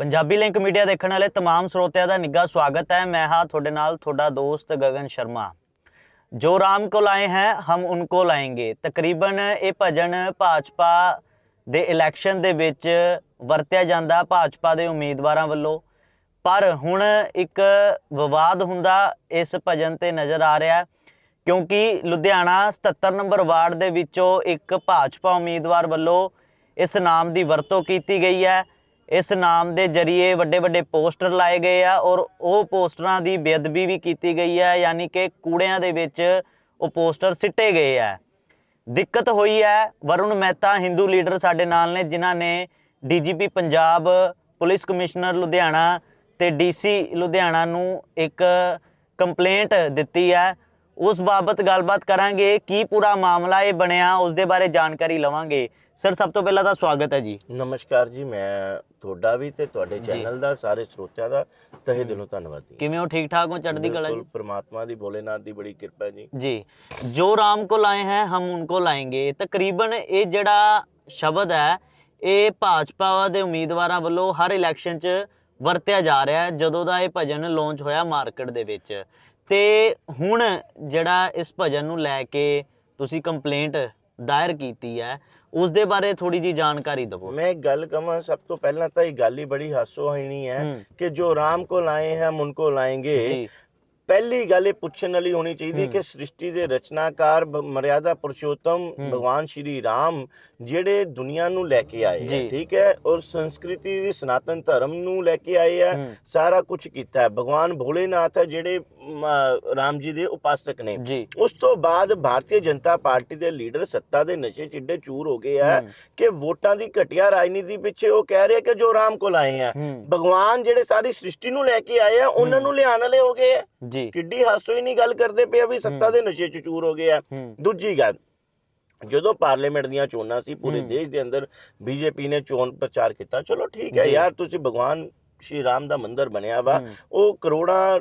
Punjabi link media ਦੇਖਣ ਵਾਲੇ तमाम ਸਰੋਤਿਆਂ ਦਾ ਨਿੱਘਾ ਸਵਾਗਤ ਹੈ ਮੈਂ ਹਾਂ ਤੁਹਾਡੇ ਨਾਲ ਤੁਹਾਡਾ ਦੋਸਤ ਗਗਨ ਸ਼ਰਮਾ ਜੋ ਰਾਮ ਕੋ ਲਾਏ ਹੈ ਹਮ ਉਨਕੋ ਲਾਏਂਗੇ ਤਕਰੀਬਨ ਇਹ ਭਜਨ ਭਾਜਪਾ ਦੇ ਇਲੈਕਸ਼ਨ ਦੇ ਵਿੱਚ ਵਰਤਿਆ ਜਾਂਦਾ ਭਾਜਪਾ ਦੇ ਉਮੀਦਵਾਰਾਂ ਵੱਲੋਂ ਪਰ ਹੁਣ ਇੱਕ ਵਿਵਾਦ ਹੁੰਦਾ ਇਸ ਭਜਨ ਤੇ ਨਜ਼ਰ ਆ ਰਿਹਾ ਹੈ ਕਿਉਂਕਿ ਲੁਧਿਆਣਾ 77 ਨੰਬਰ ਵਾਰਡ ਦੇ ਵਿੱਚੋਂ ਇੱਕ ਭਾਜਪਾ ਉਮੀਦਵਾਰ ਵੱਲੋਂ ਇਸ ਨਾਮ ਦੀ ਵਰਤੋਂ ਕੀਤੀ ਗਈ ਹੈ ਇਸ ਨਾਮ ਦੇ ਜ਼ਰੀਏ ਵੱਡੇ ਵੱਡੇ ਪੋਸਟਰ ਲਾਏ ਗਏ ਆ ਔਰ ਉਹ ਪੋਸਟਰਾਂ ਦੀ ਬੇਅਦਬੀ ਵੀ ਕੀਤੀ ਗਈ ਹੈ, ਯਾਨੀ ਕਿ ਕੂੜਿਆਂ ਦੇ ਵਿੱਚ ਉਹ ਪੋਸਟਰ ਸਿੱਟੇ ਗਏ ਆ। ਦਿੱਕਤ ਹੋਈ ਹੈ, ਵਰੁਣ ਮਹਿਤਾ ਹਿੰਦੂ ਲੀਡਰ ਸਾਡੇ ਨਾਲ ਨੇ, ਜਿਨ੍ਹਾਂ ਨੇ DGP Punjab, police commissioner Ludhiana ਤੇ ਡੀਸੀ ਲੁਧਿਆਣਾ ਨੂੰ ਇੱਕ ਕੰਪਲੇਂਟ ਦਿੱਤੀ ਹੈ। ਉਸ ਬਾਬਤ ਗੱਲਬਾਤ ਕਰਾਂਗੇ, ਕੀ ਪੂਰਾ ਮਾਮਲਾ ਇਹ ਬਣਿਆ ਉਸ ਦੇ ਬਾਰੇ ਜਾਣਕਾਰੀ ਲਵਾਂਗੇ। ਸਰ ਸਭ ਤੋਂ ਪਹਿਲਾਂ ਤਾਂ ਸਵਾਗਤ ਹੈ ਜੀ। ਨਮਸਕਾਰ ਜੀ ਮੈਂ ਤੁਹਾਡਾ ਵੀ ਤੇ ਤੁਹਾਡੇ ਚੈਨਲ ਦਾ ਸਾਰੇ ਸਰੋਤਿਆਂ ਦਾ ਤਹਿ ਦਿਲੋਂ ਧੰਨਵਾਦੀ ਕਿਵੇਂ ਹੋ? ਠੀਕ ਠਾਕ ਹੋ? ਚੜ੍ਹਦੀ ਕਲਾ ਜੀ? ਬਿਲਕੁਲ ਪ੍ਰਮਾਤਮਾ ਦੀ ਭੋਲੇਨਾਥ ਦੀ ਬੜੀ ਕਿਰਪਾ ਹੈ ਜੀ। ਜੀ। ਜੋ ਰਾਮ ਕੋ ਲਾਏ ਹੈ ਹਮ ਉਨਕੋ ਲਾਏਂਗੇ ਤਕਰੀਬਨ ਇਹ ਜਿਹੜਾ ਸ਼ਬਦ ਹੈ ਇਹ ਭਾਜਪਾ ਦੇ ਉਮੀਦਵਾਰਾਂ ਵੱਲੋਂ ਹਰ ਇਲੈਕਸ਼ਨ 'ਚ ਵਰਤਿਆ ਜਾ ਰਿਹਾ ਹੈ ਜਦੋਂ ਦਾ ਇਹ ਭਜਨ ਲਾਂਚ ਹੋਇਆ ਮਾਰਕੀਟ ਦੇ ਵਿੱਚ। ਤੇ ਹੁਣ ਜਿਹੜਾ ਇਸ ਭਜਨ ਨੂੰ ਲੈ ਕੇ ਤੁਸੀਂ ਕੰਪਲੇਂਟ ਦਾਇਰ ਕੀਤੀ ਹੈ ਉਸ ਦੇ ਬਾਰੇ ਥੋੜੀ ਜੀ ਜਾਣਕਾਰੀ ਦਿਵੋ। ਮੈਂ ਇੱਕ ਗੱਲ ਕਹਾਂ ਸਭ ਤੋਂ ਪਹਿਲਾਂ ਤਾਂ ਇਹ ਗੱਲ ਹੀ ਬੜੀ ਹਾਸੋਹੀਣੀ ਹੈ ਕਿ ਜੋ ਰਾਮ ਕੋ ਲਾਏ ਹਮ ਉਨਕੋ ਲਾਏਂਗੇ ਪਹਿਲੀ ਗੱਲ ਇਹ ਪੁੱਛਣ ਵਾਲੀ ਹੋਣੀ ਚਾਹੀਦੀ ਹੈ ਕਿ ਸ੍ਰਿਸ਼ਟੀ ਦੇ ਰਚਨਾਕਾਰ ਮਰਿਆਦਾ ਪੁਰਸ਼ੋਤਮ ਹੂੰ। ਭਗਵਾਨ ਸ਼੍ਰੀ ਰਾਮ ਜਿਹੜੇ ਦੁਨੀਆ ਨੂੰ ਲੈ ਕੇ ਆਏ। ਹੈ ਠੀਕ ਹੈ? ਔਰ ਸੰਸਕ੍ਰਿਤੀ ਦੀ ਸਨਾਤਨ ਧਰਮ ਨੂੰ ਲੈ ਕੇ ਆਏ ਹੈ ਹੂੰ। ਸਾਰਾ ਕੁਝ ਕੀਤਾ ਹੈ। ਭਗਵਾਨ ਭੋਲੇਨਾਥ ਹੈ ਜਿਹੜੇ ਰਾਮ ਜੀ ਦੇ ਉਪਾਸਕ ਨੇ। ਉਸ ਤੋਂ ਬਾਅਦ ਭਾਰਤੀ ਜਨਤਾ ਪਾਰਟੀ ਦੇ ਲੀਡਰ ਸੱਤਾ ਦੇ ਨਸ਼ੇ ਚਿੱਡੇ ਚੂਰ ਹੋ ਗਏ ਹੈ ਹੂੰ। ਕਿ ਵੋਟਾਂ ਦੀ ਘਟੀਆ ਰਾਜਨੀਤੀ ਪਿੱਛੇ ਉਹ ਕਹਿ ਰਹੇ ਕਿ ਜੋ ਰਾਮ ਕੋਲ ਆਏ ਆ। ਹੂੰ। ਭਗਵਾਨ ਜਿਹੜੇ ਸਾਰੀ ਸ੍ਰਿਸ਼ਟੀ ਨੂੰ ਲੈ ਕੇ ਆਏ ਆ ਉਹਨਾਂ ਨੂੰ ਲਿਆਉਣ ਵਾਲੇ ਹੋ ਗਏ ਆ। ਜੀ। ਕਿੱਡੀ ਹਾਸੋ ਹੀ ਨਹੀਂ ਗੱਲ ਕਰਦੇ ਪਏ ਵੀ ਸੱਤਾ ਦੇ ਨਸ਼ੇ ਚ ਚੂਰ ਹੋ ਗਏ ਆ। ਦੂਜੀ ਗੱਲ ਜਦੋਂ ਪਾਰਲੀਮੈਂਟ ਦੀਆਂ ਚੋਣਾਂ ਸੀ ਪੂਰੇ। ਦੇਸ਼ ਦੇ ਅੰਦਰ ਬੀਜੇਪੀ ਨੇ ਚੋਣ ਪ੍ਰਚਾਰ ਕੀਤਾ। ਚਲੋ ਠੀਕ ਹੈ। ਯਾਰ ਤੁਸੀਂ ਭਗਵਾਨ ਸ਼੍ਰੀ ਰਾਮ ਦਾ ਮੰਦਿਰ ਬਣਿਆ ਵਾ। ਉਹ ਕਰੋੜਾਂ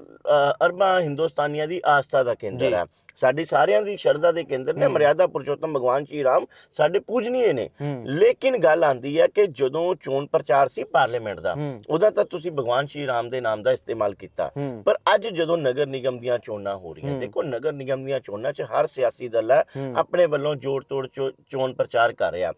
ਅਰਬਾਂ ਹਿੰਦੁਸਤਾਨੀਆਂ ਦੀ ਆਸਥਾ ਦਾ ਕੇਂਦਰ। ਹੈ। ਸਾਡੀ ਸਾਰਿਆਂ ਦੀ ਸ਼ਰਧਾ ਦੇ ਕੇਂਦਰ ਨੇ। ਮਰਿਆਦਾ ਪੁਰਸ਼ੋਤਮ ਭਗਵਾਨ ਸ਼੍ਰੀ ਰਾਮ ਸਾਡੇ ਪੂਜਨੀਏ ਨੇ। ਲੇਕਿਨ ਗੱਲ ਆਂਦੀ ਹੈ ਕਿ ਜਦੋਂ ਚੋਣ ਪ੍ਰਚਾਰ ਸੀ ਪਾਰਲੀਮੈਂਟ ਦਾ ਉਹਦਾ ਤਾਂ ਤੁਸੀਂ ਭਗਵਾਨ ਸ਼੍ਰੀ ਰਾਮ ਦੇ ਨਾਮ ਦਾ ਇਸਤੇਮਾਲ ਕੀਤਾ। ਪਰ ਅੱਜ ਜਦੋਂ ਨਗਰ ਨਿਗਮ ਦੀਆਂ ਚੋਣਾਂ ਹੋ ਰਹੀਆਂ। ਦੇਖੋ ਨਗਰ ਨਿਗਮ ਦੀਆਂ ਚੋਣਾਂ 'ਚ ਹਰ ਸਿਆਸੀ ਦਲ ਹੈ ਆਪਣੇ ਵੱਲੋਂ ਜੋੜ ਤੋੜ ਚੋ- ਚੋਣ ਪ੍ਰਚਾਰ ਕਰ ਰਿਹਾ।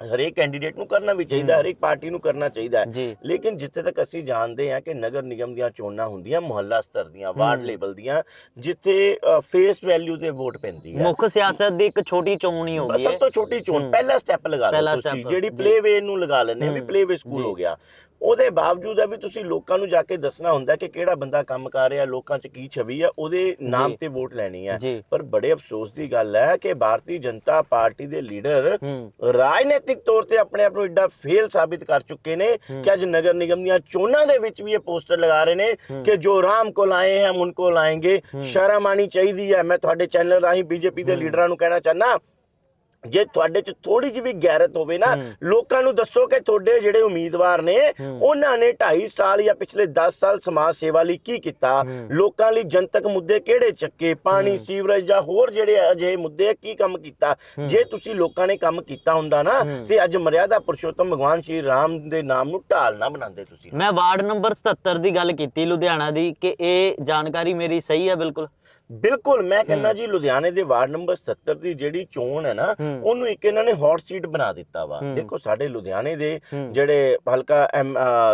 ਹਰੇਕ ਕੈਂਡੀਡੇਟ ਨੂੰ ਕਰਨਾ ਵੀ ਚਾਹੀਦਾ ਹੂੰ। ਹਰੇਕ ਪਾਰਟੀ ਨੂੰ ਕਰਨਾ ਚਾਹੀਦਾ ਹੈ ਲੇਕਿਨ ਜਿੱਥੇ ਤੱਕ ਅਸੀਂ ਜਾਣਦੇ ਹਾਂ ਕਿ ਨਗਰ ਨਿਗਮ ਦੀਆਂ ਚੋਣਾਂ ਹੁੰਦੀਆਂ ਮੁਹੱਲਾ ਸਤਰ ਦੀਆਂ ਵਾਰਡ ਹੂੰ। ਲੈਵਲ ਦੀਆਂ ਜਿੱਥੇ ਫੇਸ ਵੈਲਿਊ ਤੇ ਵੋਟ ਪੈਂਦੀ ਹੈ ਮੁੱਖ ਸਿਆਸਤ ਦੀ ਇੱਕ ਛੋਟੀ ਚੋਣ ਹੀ ਹੋ ਬਸ ਗਈ ਸਭ ਹੈ ਤੋਂ ਛੋਟੀ ਚੋਣ ਹੂੰ। ਪਹਿਲਾ ਸਟੈਪ ਲਗਾ ਲਓ ਤੁਸੀਂ ਜਿਹੜੀ। ਪਲੇਵੇ ਨੂੰ ਲਗਾ ਆ ਵੀ ਹੂੰ। Playway school. ਹੋ ਗਿਆ ਉਹਦੇ ਬਾਵਜੂਦ ਹੈ ਵੀ ਤੁਸੀਂ ਲੋਕਾਂ ਨੂੰ ਜਾ ਕੇ ਦੱਸਣਾ ਹੁੰਦਾ ਕਿ ਕਿਹੜਾ ਬੰਦਾ ਕੰਮ ਕਰ ਰਿਹਾ ਲੋਕਾਂ 'ਚ ਕੀ ਛਵੀ ਆ ਉਹਦੇ ਨਾਮ। ਤੇ ਵੋਟ ਲੈਣੀ ਜੀ ਪਰ ਬੜੇ ਅਫਸੋਸ ਦੀ ਗੱਲ ਹੈ ਕਿ ਭਾਰਤੀ ਜਨਤਾ ਪਾਰਟੀ ਦੇ ਲੀਡਰ ਰਾਜਨੀਤਿਕ ਤੌਰ ਤੇ ਆਪਣੇ ਆਪ ਨੂੰ ਐਡਾ ਫੇਲ ਸਾਬਿਤ ਕਰ ਚੁੱਕੇ ਨੇ। ਕਿ ਅੱਜ ਨਗਰ ਨਿਗਮ ਦੀਆਂ ਚੋਣਾਂ ਦੇ ਵਿੱਚ ਵੀ ਇਹ ਪੋਸਟਰ ਲਗਾ ਰਹੇ ਨੇ। ਕਿ ਜੋ ਰਾਮ ਕੋਲ ਆਏ ਹਨ ਉਨਕੋ ਲਾਏਂਗੇ। ਸ਼ਰਮ ਆਣੀ ਚਾਹੀਦੀ ਹੈ ਮੈਂ ਤੁਹਾਡੇ ਚੈਨਲ ਰਾਹੀਂ ਬੀਜੇਪੀ ਦੇ। ਲੀਡਰਾਂ ਨੂੰ ਕਹਿਣਾ ਚਾਹਨਾ ਜੇ ਤੁਹਾਡੇ ਚ ਥੋੜੀ ਜਿਹੀ ਵੀ ਗੈਰਤ ਹੋਵੇ ਨਾ। ਲੋਕਾਂ ਨੂੰ ਦੱਸੋ ਕਿ ਤੁਹਾਡੇ ਜਿਹੜੇ ਉਮੀਦਵਾਰ ਨੇ। ਉਹਨਾਂ ਨੇ 2.5 ਸਾਲ ਜਾਂ ਪਿਛਲੇ 10 ਸਾਲ ਸਮਾਜ ਸੇਵਾ ਲਈ ਕੀ ਕੀਤਾ। ਲੋਕਾਂ ਲਈ ਜਨਤਕ ਮੁੱਦੇ ਕਿਹੜੇ ਚੱਕੇ ਪਾਣੀ। ਸੀਵਰੇਜ ਜਾਂ ਹੋਰ ਜਿਹੜੇ ਅਜਿਹੇ ਮੁੱਦੇ ਕੀ ਕੰਮ ਕੀਤਾ। ਜੇ ਤੁਸੀਂ ਲੋਕਾਂ ਨੇ ਕੰਮ ਕੀਤਾ ਹੁੰਦਾ ਨਾ। ਤੇ ਅੱਜ ਮਰਿਆਦਾ ਪੁਰਸ਼ੋਤਮ ਭਗਵਾਨ ਸ਼੍ਰੀ ਰਾਮ ਦੇ ਨਾਮ ਨੂੰ ਢਾਲ ਨਾ ਬਣਾਉਂਦੇ ਤੁਸੀਂ ਮੈਂ ਵਾਰਡ ਨੰਬਰ 77 ਦੀ ਗੱਲ ਕੀਤੀ ਲੁਧਿਆਣਾ ਦੀ ਕਿ ਇਹ ਜਾਣਕਾਰੀ ਮੇਰੀ ਸਹੀ ਹੈ ਬਿਲਕੁਲ ਬਿਲਕੁਲ ਮੈਂ ਕਹਿੰਦਾ ਜੀ ਲੁਧਿਆਣੇ ਦੇ ਵਾਰਡ ਨੰਬਰ 77 ਦੀ ਜਿਹੜੀ ਚੋਣ ਹੈ ਨਾ। ਉਹਨੂੰ ਇੱਕ ਇਹਨਾਂ ਨੇ ਹੌਟ ਸੀਟ ਬਣਾ ਦਿੱਤਾ ਵਾ। ਦੇਖੋ ਸਾਡੇ ਲੁਧਿਆਣੇ ਦੇ। ਜਿਹੜੇ ਹਲਕਾ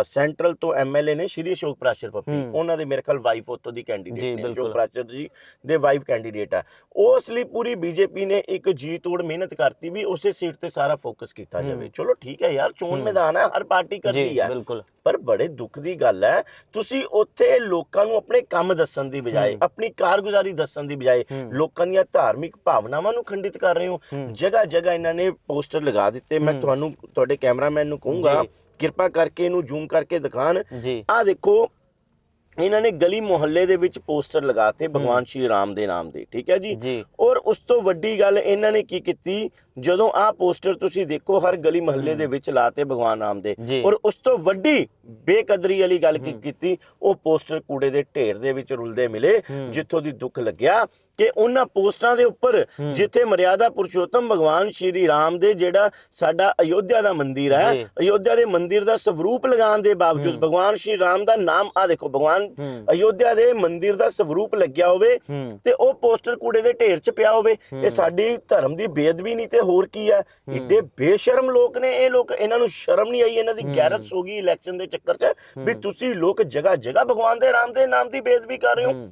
ਸੈਂਟਰਲ ਤੋਂ ਐਮਐਲਏ ਨੇ ਸ਼੍ਰੀ ਅਸ਼ੋਕ ਪ੍ਰਾਸ਼ਰ ਪੱਪੀ। ਉਹਨਾਂ ਦੇ ਮੇਰੇ ਖਿਆਲ ਵਾਈਫ ਉੱਥੋਂ ਦੀ ਕੈਂਡੀਡੇਟ ਨੇ। ਅਸ਼ੋਕ ਪ੍ਰਾਸ਼ਰ ਜੀ ਦੇ ਵਾਈਫ ਕੈਂਡੀਡੇਟ ਆ ਉਸ ਲਈ ਪੂਰੀ ਬੀਜੇਪੀ ਨੇ ਇੱਕ ਜੀ ਤੋੜ ਮਿਹਨਤ ਕਰਤੀ ਵੀ ਉਸੇ ਸੀਟ ਤੇ ਸਾਰਾ ਫੋਕਸ ਕੀਤਾ। ਜਾਵੇ ਚਲੋ ਠੀਕ ਹੈ ਯਾਰ ਚੋਣ। ਮੈਦਾਨ ਹੈ ਹਰ ਪਾਰਟੀ ਕਰਦੀ ਹੈ ਪਰ ਬੜੇ ਦੁੱਖ ਦੀ ਗੱਲ ਹੈ ਤੁਸੀਂ ਉੱਥੇ ਲੋਕਾਂ ਨੂੰ ਆਪਣੇ ਕੰਮ ਦੱਸਣ ਦੀ ਬਜਾਏ। ਆਪਣੀ ਕਾਰਗੁਜ਼ਾਰੀ ਦੱਸਣ ਦੀ ਬਜਾਏ। ਲੋਕਾਂ ਦੀਆਂ ਧਾਰਮਿਕ ਭਾਵਨਾਵਾਂ ਨੂੰ ਖੰਡਿਤ ਕਰ ਰਹੇ ਹੋ। ਜਗ੍ਹਾ ਜਗ੍ਹਾ ਇਹਨਾਂ ਨੇ ਪੋਸਟਰ ਲਗਾ ਦਿੱਤੇ ਮੈਂ। ਤੁਹਾਨੂੰ ਤੁਹਾਡੇ ਕੈਮਰਾਮੈਨ ਨੂੰ ਕਹੂੰਗਾ। ਕਿਰਪਾ ਕਰਕੇ ਇਹਨੂੰ ਜ਼ੂਮ ਕਰਕੇ ਦਿਖਾਣ ਆਹ ਦੇਖੋ ਇਹਨਾਂ ਨੇ ਗਲੀ ਮੁਹੱਲੇ ਦੇ ਵਿੱਚ ਪੋਸਟਰ ਲਗਾਤੇ ਭਗਵਾਨ ਸ਼੍ਰੀ ਰਾਮ ਦੇ ਨਾਮ ਦੇ ਠੀਕ ਹੈ ਜੀ ਔਰ ਉਸ ਤੋਂ ਵੱਡੀ ਗੱਲ ਇਹਨਾਂ ਨੇ ਕੀ ਕੀਤੀ ਜਦੋਂ ਆਹ ਪੋਸਟਰ ਤੁਸੀਂ ਦੇਖੋ ਹਰ ਗਲੀ ਮਹੱਲੇ ਦੇ ਵਿੱਚ ਲਾਤੇ ਭਗਵਾਨ ਨਾਮ ਦੇ। ਔਰ ਉਸ ਤੋਂ ਵੱਡੀ ਬੇਕਦਰੀ ਵਾਲੀ ਗੱਲ ਕੀ ਕੀਤੀ ਉਹ ਪੋਸਟਰ ਕੂੜੇ ਦੇ ਢੇਰ ਦੇ ਵਿੱਚ ਰੁਲਦੇ ਮਿਲੇ। ਜਿੱਥੋਂ ਦੀ ਦੁੱਖ ਲੱਗਿਆ ਕਿ ਉਹਨਾਂ ਪੋਸਟਰਾਂ ਦੇ ਉੱਪਰ। ਜਿੱਥੇ ਮਰਿਆਦਾ ਪੁਰਸ਼ੋਤਮ ਭਗਵਾਨ ਸ਼੍ਰੀ ਰਾਮ ਦੇ ਜਿਹੜਾ ਸਾਡਾ ਅਯੋਧਿਆ ਦਾ ਮੰਦਿਰ ਹੈ। ਅਯੋਧਿਆ ਦੇ ਮੰਦਿਰ ਦਾ ਸਵਰੂਪ ਲਗਾਉਣ ਦੇ ਬਾਵਜੂਦ। ਭਗਵਾਨ ਸ਼੍ਰੀ ਰਾਮ ਦਾ ਨਾਮ ਆ ਦੇਖੋ ਭਗਵਾਨ। ਅਯੋਧਿਆ ਦੇ ਮੰਦਿਰ ਦਾ ਸਵਰੂਪ ਲੱਗਿਆ ਹੋਵੇ ਤੇ ਉਹ ਪੋਸਟਰ ਕੂੜੇ ਦੇ ਢੇਰ 'ਚ ਪਿਆ ਹੋਵੇ। ਇਹ ਸਾਡੀ ਧਰਮ ਦੀ ਬੇਅਦਬੀ ਨਹੀਂ ਤੇ ਹੋਰ ਕੀ ਹੈ। ਏਡੇ ਬੇਸ਼ਰਮ ਲੋਕ ਨੇ ਇਹ ਲੋਕ ਇਹਨਾਂ ਨੂੰ ਸ਼ਰਮ ਨਹੀਂ ਆਈ ਇਹਨਾਂ ਦੀ। ਗੈਰਤ ਹੋ ਗਈ ਇਲੈਕਸ਼ਨ ਦੇ ਚੱਕਰ 'ਚ ਵੀ। ਤੁਸੀਂ ਲੋਕ ਜਗ੍ਹਾ ਜਗ੍ਹਾ ਭਗਵਾਨ ਦੇ ਰਾਮ ਦੇ ਨਾਮ ਦੀ ਬੇਅਦਬੀ ਕਰ ਰਹੇ ਹੂੰ,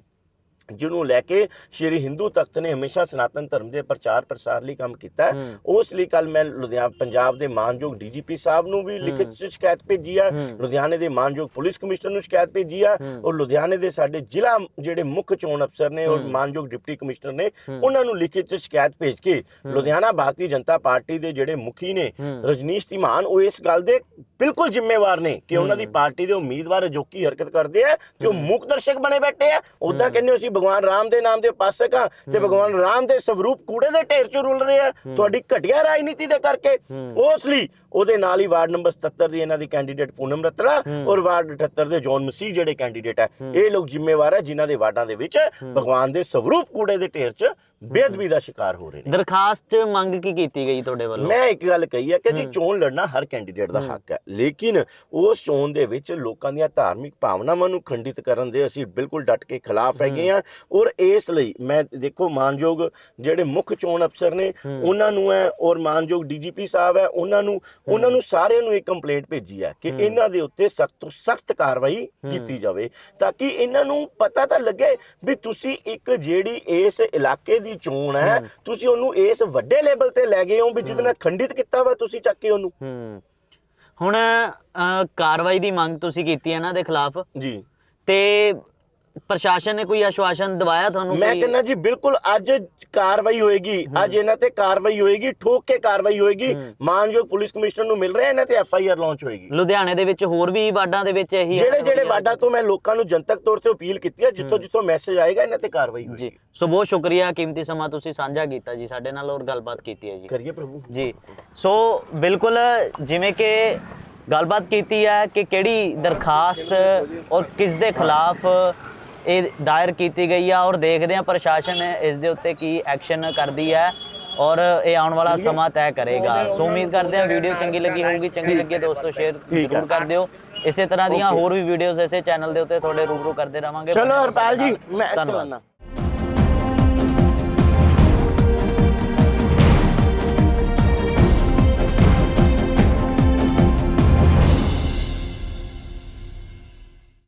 ਜਿਹਨੂੰ ਲੈ ਕੇ ਸ਼੍ਰੀ ਹਿੰਦੂ ਤਖਤ ਨੇ ਹਮੇਸ਼ਾ ਸਨਾਤਨ ਧਰਮ ਦੇ ਪ੍ਰਚਾਰ ਪ੍ਰਸਾਰ ਲਈ ਕੰਮ ਕੀਤਾ। ਉਸ ਲਈ ਕੱਲ ਮੈਂ ਲੁਧਿਆਣਾ ਪੰਜਾਬ ਦੇ ਮਾਨਯੋਗ ਡੀਜੀਪੀ ਸਾਹਿਬ ਨੂੰ ਵੀ ਲਿਖਤ ਸ਼ਿਕਾਇਤ ਭੇਜੀ ਆ। ਲੁਧਿਆਣੇ ਦੇ ਮਾਨਯੋਗ ਪੁਲਿਸ ਕਮਿਸ਼ਨਰ ਨੂੰ ਸ਼ਿਕਾਇਤ ਭੇਜੀ ਆ। ਔਰ ਲੁਧਿਆਣੇ ਦੇ ਸਾਡੇ ਜ਼ਿਲ੍ਹਾ ਜਿਹੜੇ ਮੁੱਖ ਚੋਣ ਅਫਸਰ ਨੇ ਔਰ। ਮਾਨਯੋਗ ਡਿਪਟੀ ਕਮਿਸ਼ਨਰ ਨੇ। ਉਹਨਾਂ ਨੂੰ ਲਿਖਤ ਸ਼ਿਕਾਇਤ ਭੇਜ ਕੇ। ਲੁਧਿਆਣਾ ਭਾਰਤੀ ਜਨਤਾ ਪਾਰਟੀ ਦੇ ਜਿਹੜੇ ਮੁਖੀ ਨੇ। ਰਜਨੀਸ਼ ਧੀਮਾਨ ਉਹ ਇਸ ਗੱਲ ਦੇ ਬਿਲਕੁਲ ਜ਼ਿੰਮੇਵਾਰ ਨੇ ਕਿ ਉਹਨਾਂ ਦੀ। ਪਾਰਟੀ ਦੇ ਉਮੀਦਵਾਰ ਅਜੋਕੀ ਹਰਕਤ ਕਰਦੇ ਆ ਤੇ ਉਹ। ਮੂਕ ਦਰਸ਼ਕ ਬਣੇ ਬੈਠੇ ਆ ਉਦਾਂ। ਕਹਿੰਦੇ ਹੋ ਅਸੀਂ ਭਗਵਾਨ ਰਾਮ ਦੇ ਨਾਮ ਦੇ ਉਪਾਸਕ ਆ ਤੇ। ਭਗਵਾਨ ਰਾਮ ਦੇ ਸਵਰੂਪ ਕੂੜੇ ਦੇ ਢੇਰ 'ਚ ਰੁਲ ਰਹੇ ਆ। ਤੁਹਾਡੀ ਘਟੀਆ ਰਾਜਨੀਤੀ ਦੇ ਕਰਕੇ। ਉਸ ਲਈ ਉਹਦੇ ਨਾਲ ਹੀ ਵਾਰਡ ਨੰਬਰ 77 ਦੀ ਇਹਨਾਂ ਦੀ ਕੈਂਡੀਡੇਟ ਪੂਨਮ ਰਤੜਾ ਹੂੰ। ਔਰ ਵਾਰਡ 78 ਦੇ ਜੌਨ ਮਸੀਹ ਜਿਹੜੇ ਕੈਂਡੀਡੇਟ ਹੂੰ। ਇਹ ਲੋਕ ਜ਼ਿੰਮੇਵਾਰ ਹੈ ਜਿਨ੍ਹਾਂ ਦੇ ਵਾਰਡਾਂ ਦੇ ਵਿੱਚ। ਭਗਵਾਨ ਦੇ ਸਵਰੂਪ ਕੂੜੇ ਦੇ ਢੇਰ 'ਚ ਬੇਅਦਬੀ ਦਾ ਸ਼ਿਕਾਰ ਹੋ ਰਹੇ ਨੇ ਦਰਖਾਸਤ ਮੰਗ ਕੀ ਕੀਤੀ ਗਈ ਤੁਹਾਡੇ ਵੱਲੋਂ ਮੈਂ ਇੱਕ ਗੱਲ ਕਹੀ ਹੈ ਕਿ ਜੀ। ਚੋਣ ਲੜਨਾ ਹਰ ਕੈਂਡੀਡੇਟ ਦਾ। ਹੱਕ ਹੈ ਲੇਕਿਨ ਉਸ ਚੋਣ ਦੇ ਵਿੱਚ ਲੋਕਾਂ ਦੀਆਂ ਧਾਰਮਿਕ ਭਾਵਨਾਵਾਂ ਨੂੰ ਖੰਡਿਤ ਕਰਨ ਦੇ ਅਸੀਂ ਬਿਲਕੁਲ ਡਟ ਕੇ ਖਿਲਾਫ ਹੈਗੇ ਆ ਔਰ ਇਸ ਲਈ ਮੈਂ ਦੇਖੋ ਮਾਨਯੋਗ ਜਿਹੜੇ ਮੁੱਖ ਚੋਣ ਅਫਸਰ ਨੇ। ਉਹਨਾਂ ਨੂੰ ਹੈ ਔਰ ਮਾਨਯੋਗ ਡੀਜੀਪੀ ਸਾਹਿਬ ਹੈ ਉਹਨਾਂ ਨੂੰ ਉਹਨਾਂ ਨੂੰ ਸਾਰਿਆਂ ਨੂੰ ਇੱਕ ਕੰਪਲੇਂਟ ਭੇਜੀ ਹੈ ਕਿ। ਇਹਨਾਂ ਦੇ ਉੱਤੇ ਸਖਤ ਤੋਂ ਸਖਤ ਕਾਰਵਾਈ। ਕੀਤੀ ਜਾਵੇ ਤਾਂ ਕਿ ਇਹਨਾਂ ਨੂੰ ਪਤਾ ਤਾਂ ਲੱਗੇ ਵੀ ਤੁਸੀਂ ਇੱਕ ਜਿਹੜੀ ਇਸ ਇਲਾਕੇ ਦੀ ਚੋਣ ਹੈ। ਤੁਸੀਂ ਉਹਨੂੰ ਇਸ ਵੱਡੇ ਲੈਵਲ ਤੇ ਲੈ ਗਏ ਹੋ ਵੀ ਜਿਹਦੇ ਨਾਲ ਖੰਡਿਤ ਕੀਤਾ ਵਾ ਤੁਸੀਂ ਚੱਕ ਕੇ ਉਹਨੂੰ। ਹੂੰ। ਹੁਣ ਅ, ਕਾਰਵਾਈ ਦੀ ਮੰਗ ਤੁਸੀਂ ਕੀਤੀ ਹੈ ਇਹਨਾਂ ਦੇ ਖਿਲਾਫ। ਜੀ। ਤੇ ਪ੍ਰਸ਼ਾਸਨ ਨੇ ਕੋਈ ਆਸ਼ਵਾਸਨ ਦਵਾਇਆ ਤੁਹਾਨੂੰ ਮੈਂ? ਕਹਿੰਦਾ ਜੀ ਬਿਲਕੁਲ ਅੱਜ ਕਾਰਵਾਈ ਹੋਏਗੀ ਅੱਜ ਇਹਨਾਂ ਤੇ ਕਾਰਵਾਈ ਹੋਏਗੀ ਠੋਕ ਕੇ ਕਾਰਵਾਈ ਹੋਏਗੀ। ਮਾਨਯੋਗ ਪੁਲਿਸ ਕਮਿਸ਼ਨਰ ਨੂੰ ਮਿਲ ਰਿਹਾ ਇਹਨਾਂ ਤੇ ਐਫ ਆਈ ਆਰ ਲਾਂਚ ਹੋਏਗੀ। ਲੁਧਿਆਣੇ ਦੇ ਵਿੱਚ ਹੋਰ ਵੀ ਵਾਰਡਾਂ ਦੇ ਵਿੱਚ ਇਹੀ ਜਿਹੜੇ ਜਿਹੜੇ ਵਾਡਾ ਤੋਂ ਮੈਂ ਲੋਕਾਂ ਨੂੰ ਜਨਤਕ ਤੌਰ ਤੇ ਅਪੀਲ ਕੀਤੀ ਹੈ ਜਿੱਥੋਂ। ਜਿੱਥੋਂ ਮੈਸੇਜ ਆਏਗਾ ਇਹਨਾਂ ਤੇ ਕਾਰਵਾਈ ਜੀ। ਹੋਏਗੀ ਸੋ ਬਹੁਤ ਸ਼ੁਕਰੀਆ ਕੀਮਤੀ ਸਮਾਂ ਤੁਸੀਂ ਸਾਂਝਾ ਕੀਤਾ ਜੀ ਸਾਡੇ ਨਾਲ ਔਰ ਗੱਲਬਾਤ ਕੀਤੀ ਹੈ ਜੀ। ਕਰੀਏ ਪ੍ਰਭੂ। ਜੀ। ਸੋ ਬਿਲਕੁਲ ਜਿਵੇਂ ਕਿ ਗੱਲਬਾਤ ਕੀਤੀ ਹੈ ਕਿ ਕਿਹੜੀ ਦਰਖਾਸਤ ਔਰ ਕਿਸ ਦੇ ਖਿਲਾਫ ਇਹ ਦਾਇਰ ਕੀਤੀ ਗਈ ਆ ਔਰ ਦੇਖਦੇ ਆ ਪ੍ਰਸ਼ਾਸਨ ਇਸ ਦੇ ਉੱਤੇ ਕੀ ਐਕਸ਼ਨ ਕਰਦੀ ਹੈ ਔਰ ਇਹ ਆਉਣ ਵਾਲਾ ਸਮਾਂ ਤੈਅ ਕਰੇਗਾ। ਸੋ ਉਮੀਦ ਕਰਦੇ ਆ ਵੀਡੀਓ ਚੰਗੀ ਲੱਗੀ ਹੋਊਗੀ। ਚੰਗੀ ਲੱਗੀ ਦੋਸਤੋ ਸ਼ੇਅਰ। ਜ਼ਰੂਰ ਕਰ ਦਿਓ। ਇਸੇ ਤਰ੍ਹਾਂ ਦੀਆਂ ਹੋਰ ਵੀ ਵੀਡੀਓਜ਼ ਇਸੇ ਚੈਨਲ ਦੇ ਉੱਤੇ ਤੁਹਾਡੇ ਰੂਬਰੂ ਕਰਦੇ ਰਵਾਂਗੇ। ਚਲੋ ਹਰਪਾਲ ਜੀ। ਮੈਂ ਧੰਨਵਾਦ।